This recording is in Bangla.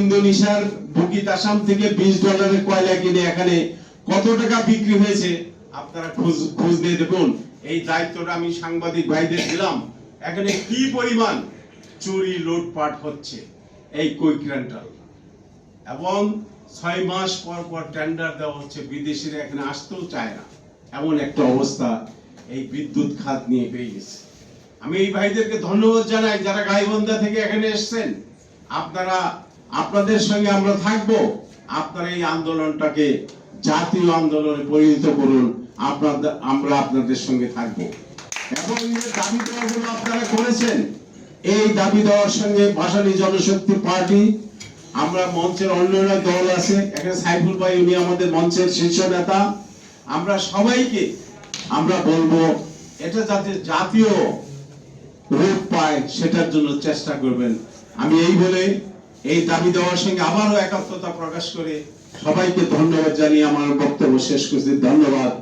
ইন্দোনেশিয়ার বুকিত আসাম থেকে বিশ ডলারের কয়লা কিনে এখানে কত টাকা বিক্রি হয়েছে? আপনারা খোঁজ খোঁজ নিয়ে দেখুন। এই দায়িত্বটা আমি সাংবাদিক ভাইদের দিলাম। এখানে কি পরিমাণ চুরি, লুটপাট হচ্ছে এই কুইক এবং ছয় মাস পর পর টেন্ডার দেওয়া হচ্ছে, বিদেশিরা এখানে আসতেও চায় না। এমন একটা অবস্থা এই বিদ্যুৎ খাত নিয়ে পেয়ে গেছে। আমি এই ভাইদেরকে ধন্যবাদ জানাই যারা গাইবন্ধা থেকে এখানে এসেছেন। আপনারা আপনাদের সঙ্গে আমরা থাকব। আপনারা এই আন্দোলনটাকে জাতীয় আন্দোলনে পরিণত করুন। আপনাদের আমরা আপনাদের সঙ্গে থাকব। এবং দাবি দেওয়াগুলো আপনারা করেছেন। এই দাবি দেওয়ার সঙ্গে ভাসানী জনশক্তি পার্টি, আমরা মঞ্চের অন্যান্য দল আছে। এখানে সাইফুল ভাই, উনি আমাদের মঞ্চের শীর্ষ নেতা। আমরা সবাইকে আমরা বলব, এটা যাতে জাতীয় রূপ পায়, সেটার জন্য চেষ্টা করবেন। আমি এই বলে এই দাবি দেওয়ার সঙ্গে আবারও একাত্মতা প্রকাশ করে সবাইকে ধন্যবাদ জানিয়ে আমার বক্তব্য শেষ করছি। ধন্যবাদ।